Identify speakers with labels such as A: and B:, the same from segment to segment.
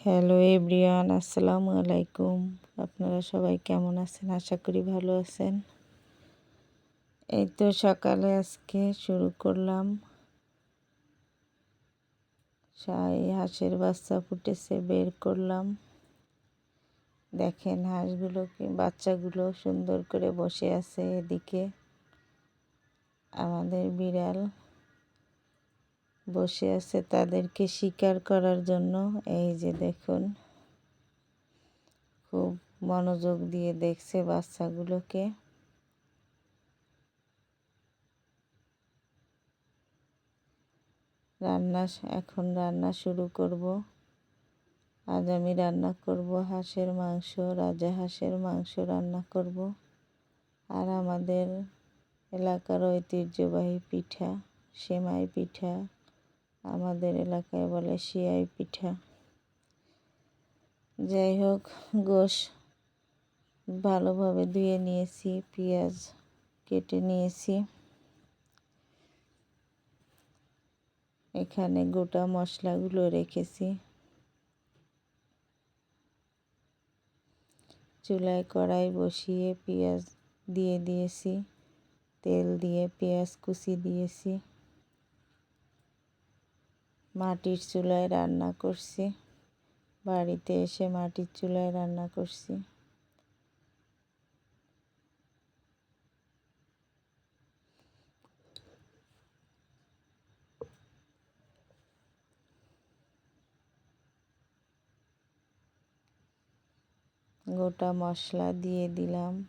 A: Hello everyone আসসালামু আলাইকুম আপনারা সবাই কেমন আছেন আশা করি ভালো আছেন এই তো সকালে আজকে শুরু করলাম সাই হাঁসের বাচ্চা ফুটেছে বের করলাম দেখেন হাঁসগুলোকে বাচ্চাগুলো সুন্দর করে বসে আছে এদিকে আমাদের বিড়াল বসে আছে তাদেরকে শিকার করার জন্য। এই যে দেখুন, খুব মনোযোগ দিয়ে দেখছে বাচ্চাগুলোকে। রান্না এখন রান্না শুরু করব। আজ আমি রান্না করব হাঁসের মাংস, রাজা হাঁসের মাংস রান্না করব। আর আমাদের এলাকার ঐতিহ্যবাহী পিঠা, সেমাই পিঠা আমাদের এলাকায় বলে শিয়াই পিঠা। যাই হোক, গোশ ভালোভাবে ধুয়ে নিয়েছি, পেঁয়াজ কেটে নিয়েছি। এখানে গোটা মশলাগুলো রেখেছি। চুলায় কড়াই বসিয়ে পেঁয়াজ দিয়ে দিয়েছি, তেল দিয়ে পেঁয়াজ কুচি দিয়েছি। মাটির চুলায় রান্না করছি। বাড়িতে এসে মাটির চুলায় রান্না করছি। গোটা মশলা দিয়ে দিলাম।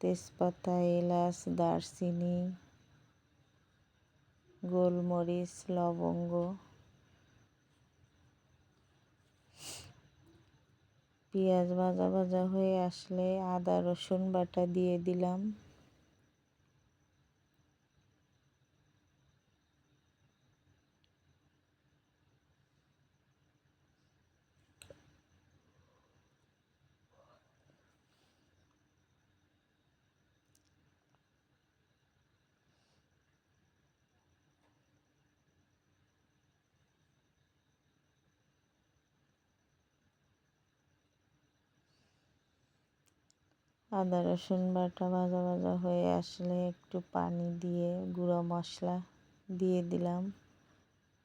A: তেজপাতা, এলাচ, দারচিনি গোলমরিচ লবঙ্গ। পেঁয়াজ ভাজা ভাজা হয়ে আসলে আদা রসুন বাটা দিয়ে দিলাম। আদা, রসুন বাটা ভাজা ভাজা হয়ে আসলে একটু পানি দিয়ে গুঁড়ো মশলা দিয়ে দিলাম।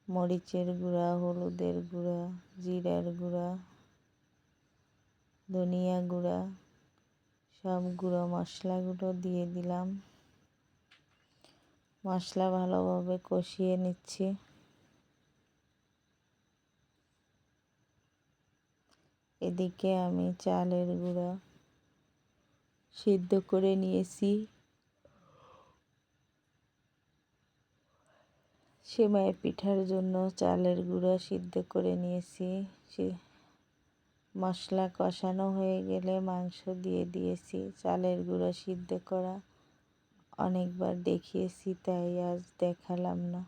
A: মরিচের গুঁড়া, হলুদের গুঁড়া, জিরার গুঁড়া, ধনিয়া গুঁড়া, সব গুঁড়ো মশলাগুলো দিয়ে দিলাম। মশলা ভালোভাবে কষিয়ে নিচ্ছি। এদিকে আমি চালের গুঁড়া সিদ্ধ করে নিয়েছি। সেমাই পিঠার জন্য চালের গুঁড়া সিদ্ধ করে নিয়েছি। সে মশলা কষানো হয়ে গেলে মাংস দিয়ে দিয়েছি। চালের গুঁড়ো সিদ্ধ করা অনেকবার দেখিয়েছি, তাই আজ দেখালাম না।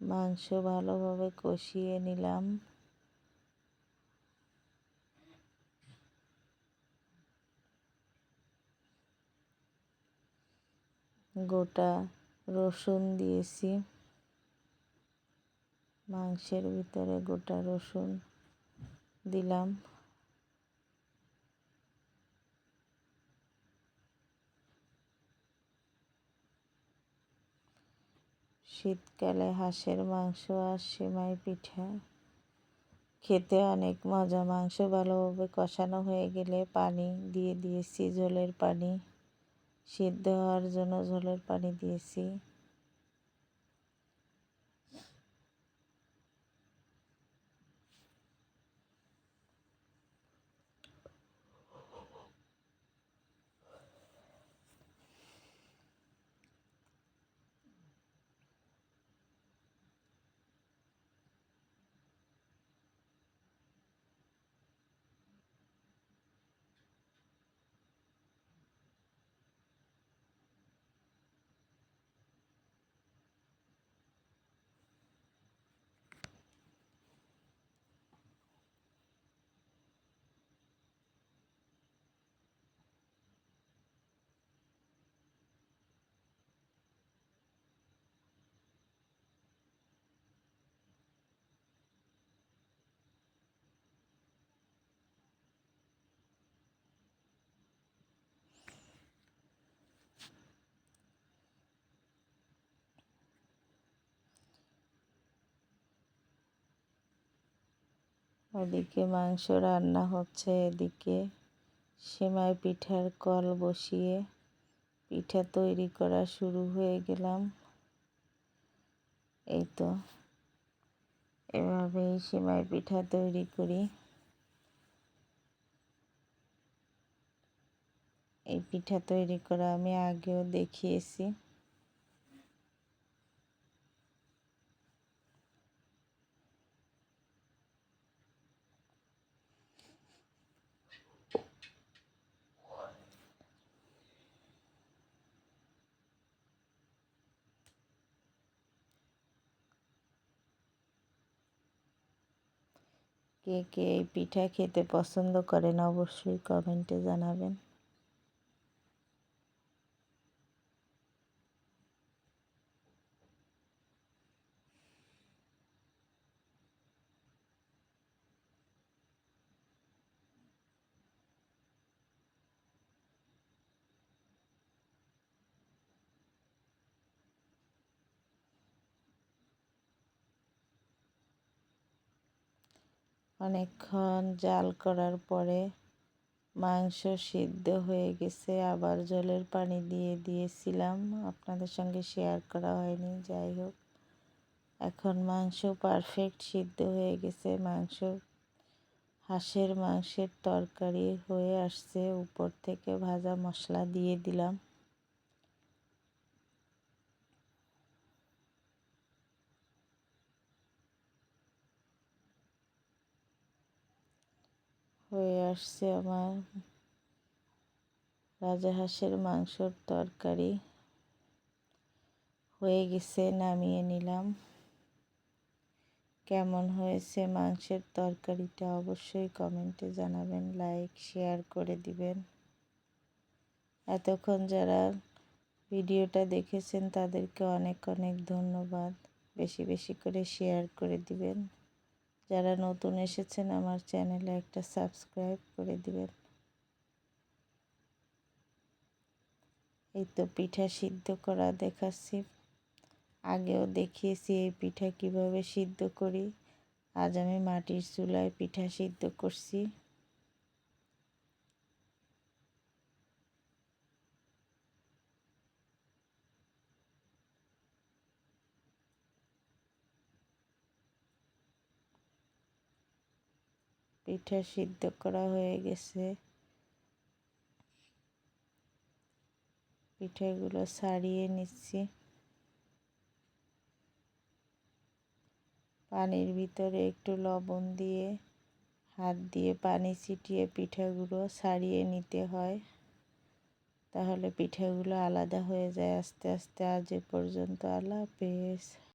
A: মাংস ভালোভাবে কষিয়ে নিলাম। গোটা রসুন দিয়েছি। মাংসের ভিতরে গোটা রসুন দিলাম। শীতকালে হাঁসের মাংস আর সেমাই পিঠা খেতে অনেক মজা। মাংস ভালোভাবে কষানো হয়ে গেলে পানি দিয়ে দিয়েছি, ঝোলের পানি। সিদ্ধ হওয়ার জন্য ঝোলের পানি দিয়েছি। ওদিকে মাংস রান্না হচ্ছে, এদিকে সেমাই পিঠার কল বসিয়ে পিঠা তৈরি করা শুরু হয়ে গেলাম। এই তো এভাবেই সেমাই পিঠা তৈরি করি। এই পিঠা তৈরি করা আমি আগেও দেখিয়েছি। কে কে এই পিঠা খেতে পছন্দ করেন অবশ্যই কমেন্টে জানাবেন। অনেকক্ষণ জাল করার পরে মাংস সিদ্ধ হয়ে গেছে। আবার জলের পানি দিয়ে দিয়েছিলাম। আপনাদের সঙ্গে শেয়ার করা হয়নি, যাই হোক। এখন মাংস পারফেক্ট সিদ্ধ হয়ে গেছে। মাংস, হাঁসের মাংসের তরকারি হয়ে আসছে। উপর থেকে ভাজা মশলা দিয়ে দিলাম। হয়ে আসছে আমার রাজাহাঁসের মাংসর তরকারি। হয়ে গেছে, নামিয়ে নিলাম। কেমন হয়েছে মাংসের তরকারিটা অবশ্যই কমেন্টে জানাবেন, লাইক, শেয়ার করে দিবেন। এতক্ষণ যারা ভিডিওটা দেখেছেন তাদেরকে অনেক অনেক ধন্যবাদ। বেশি বেশি করে শেয়ার করে দিবেন। যারা নতুন এসেছেন, আমার চ্যানেলে একটা সাবস্ক্রাইব করে দিবেন। এই তো পিঠা সিদ্ধ করা দেখাচ্ছি। আগেও দেখিয়েছি এই পিঠা কীভাবে সিদ্ধ করি। আজ আমি মাটির চুলায় পিঠা সিদ্ধ করছি। পিঠা সিদ্ধ করা হয়ে গেছে। পিঠাগুলো ছাড়িয়ে নিচ্ছি। পানির ভিতরে একটু লবণ দিয়ে, হাত দিয়ে পানি ছিটিয়ে পিঠাগুলো ছাড়িয়ে নিতে হয়। তাহলে পিঠাগুলো আলাদা হয়ে যায়। আস্তে আস্তে আজ এ পর্যন্ত। হাফেজ।